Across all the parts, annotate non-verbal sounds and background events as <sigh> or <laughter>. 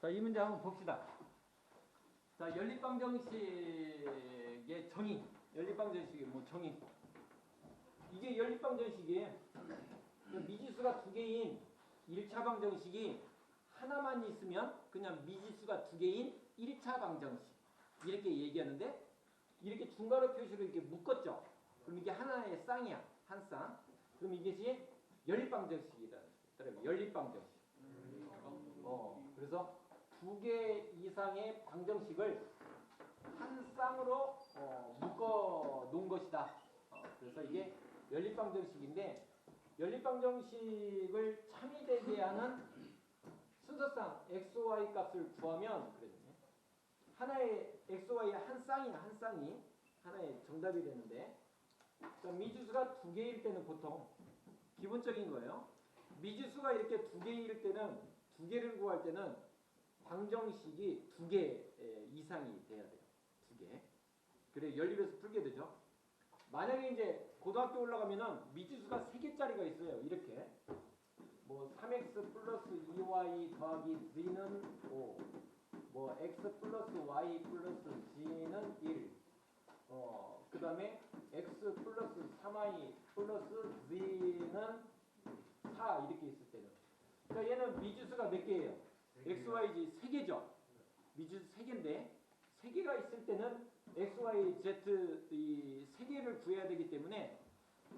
자, 이 문제 한번 봅시다. 자, 연립방 정식의 정의. 연립방 정식의 뭐 정의. 이게 연립방 정식이에요. 그 미지수가 두 개인 1차 방정식이 하나만 있으면 그냥 미지수가 두 개인 1차 방정식. 이렇게 얘기하는데 이렇게 중괄호 표시로 이렇게 묶었죠. 그럼 이게 하나의 쌍이야. 한 쌍. 그럼 이것이 연립방정식이다. 연립방정식. 어, 그래서 두 개 이상의 방정식을 한 쌍으로 어, 묶어 놓은 것이다. 어, 그래서 이게 연립방정식인데 연립방정식을 참이 되게 하는 순서상 x, y 값을 구하면 그랬네. 하나의 x, y 한 쌍이 한 쌍이 하나의 정답이 되는데 자, 미지수가 두 개일 때는 보통 기본적인 거예요. 미지수가 이렇게 두 개일 때는 두 개를 구할 때는 방정식이 두 개 이상이 돼야 돼요. 두 개. 그래 연립에서 풀게 되죠. 만약에 이제 고등학교 올라가면은 미지수가 세 개짜리가 있어요. 이렇게 뭐 3x 플러스 2y 더하기 z는 5, 뭐 x 플러스 y 플러스 g는 1, 어, 그 다음에 x 플러스 3y 플러스 z는 4 이렇게 있을 때는 그러니까 얘는 미지수가 몇 개예요? X, y, z 세 개죠. 미지수 세 개인데 세 개가 있을 때는 x, y, z 이 세 개를 구해야 되기 때문에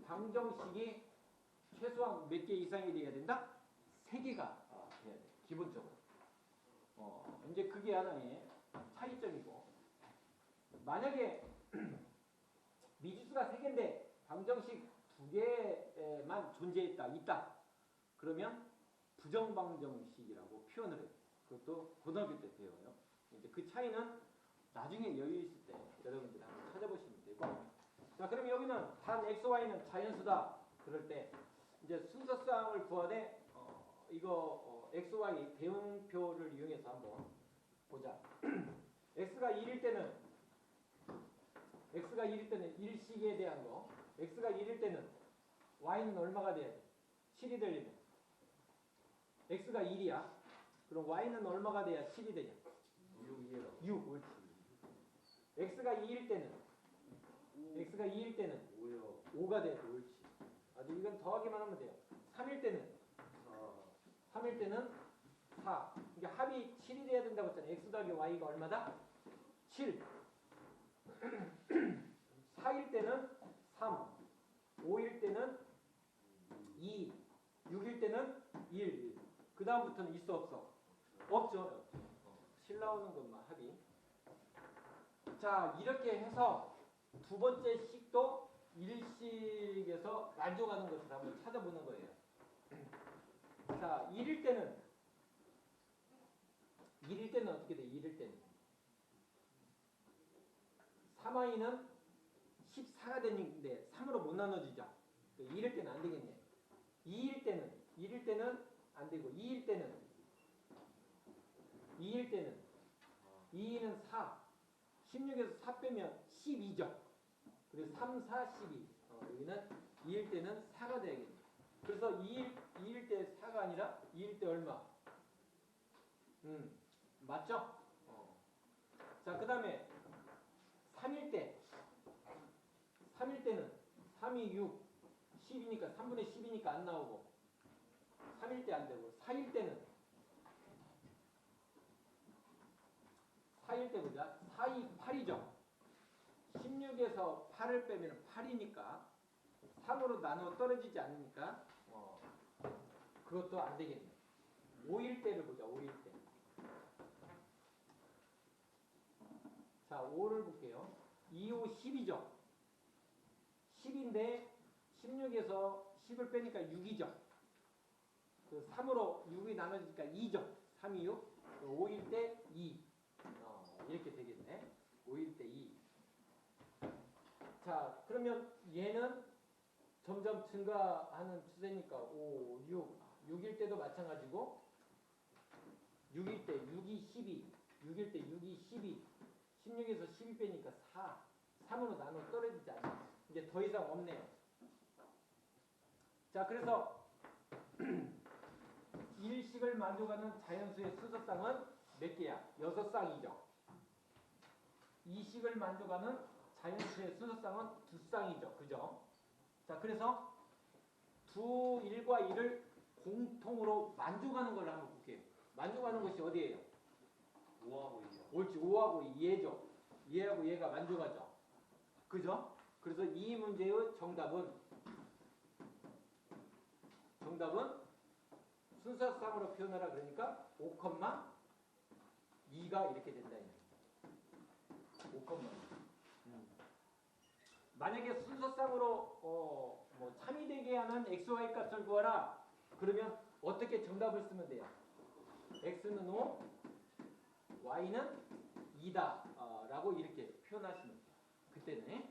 방정식이 최소한 몇 개 이상이 돼야 된다? 세 개가 어, 돼야 돼. 기본적으로. 어, 이제 그게 하나의 차이점이고 만약에 <clears throat> 미지수가 세 개인데 방정식 두 개만 존재했다 있다 그러면 부정방정식이라고 표현을 해요. 그것도 고등학교 때 배워요. 이제 그 차이는 나중에 여유 있을 때 여러분들이 한번 찾아보시면 되고. 자 그럼 여기는 단 x, y는 자연수다. 그럴 때 이제 순서쌍을 구하되 어, 이거 어, x, y 대응표를 이용해서 한번 보자. <clears throat> X가 1일 때는 x가 1일 때는 일식에 대한 거. X가 1일 때는 y는 얼마가 돼야 돼? 7이 되려면. X가 1이야 그럼 y는 얼마가 돼야 7이 되냐? 6이에요. 6 옳지 x가 2일 때는 x가 2일 때는 5요. 5가 돼야 돼 옳지 아주 이건 더하기만 하면 돼요 3일 때는 4. 3일 때는 4 그러니까 합이 7이 돼야 된다고 했잖아 x 더하기 y가 얼마다? 7 4일 <clears throat> 때는 3 5일 때는 2 6일 때는 1 그 다음부터는 있어 없어? 없죠. 어, 7 나오는 것만 합이 자 이렇게 해서 두 번째 식도 일식에서 만족하는 것을 한번 찾아보는 거예요. 자 1일 때는 1일 때는 어떻게 돼? 1일 때는. 3i는 14가 되는데 3으로 못 나눠지죠 1일 때는 안 되겠네. 2일 때는 1일 때는 안 되고 2일 때는 2일 때는 2는 4 16에서 4 빼면 12죠 그래서 3, 4, 12 어, 여기는 2일 때는 4가 돼야겠네 그래서 2일, 2일 때 4가 아니라 2일 때 얼마? 음, 맞죠? 어. 자, 그 다음에 3일 때 3일 때는 3이 6 10이니까 3분의 10이니까 안 나오고 3일 때 안 되고 4일 때는 4일 때 보자 4이 8이죠 16에서 8을 빼면 8이니까 3으로 나눠 떨어지지 않으니까 어, 그것도 안 되겠네 5일 때를 보자 5일 때 자, 5를 볼게요. 2, 5, 10이죠. 10인데 16에서 10을 빼니까 6이죠. 그 3으로 6이 나눠지니까 2죠. 3, 2, 6. 5일 때 2. 어, 이렇게 되겠네. 5일 때 2. 자, 그러면 얘는 점점 증가하는 추세니까 5, 6. 6일 때도 마찬가지고 6일 때 6이 12. 6일 때 6이 12. 16에서 12 빼니까 4. 3으로 나눠 떨어지지 않아. 이제 더 이상 없네요. 자, 그래서 <clears throat> 일식을 만족하는 자연수의 수소쌍은 몇 개야? 여섯 쌍이죠. 이 식을 만족하는 자연수의 순서쌍은 두 쌍이죠. 그죠? 자, 그래서 두 1과 2를 공통으로 만족하는 걸 한번 볼게요. 만족하는 것이 어디예요? 5하고 2요. 옳지 5하고 2얘죠. 얘하고 얘가 만족하죠. 그죠? 그래서 이 문제의 정답은 정답은 순서상으로 표현하라 그러니까 5, 2가 이렇게 된다. 5, 2. 음. 만약에 순서상으로 어, 뭐 참이 되게 하는 x, y 값을 구하라. 그러면 어떻게 정답을 쓰면 돼요? x는 5, y는 2다. 어, 라고 이렇게 표현하시면 돼요. 그때는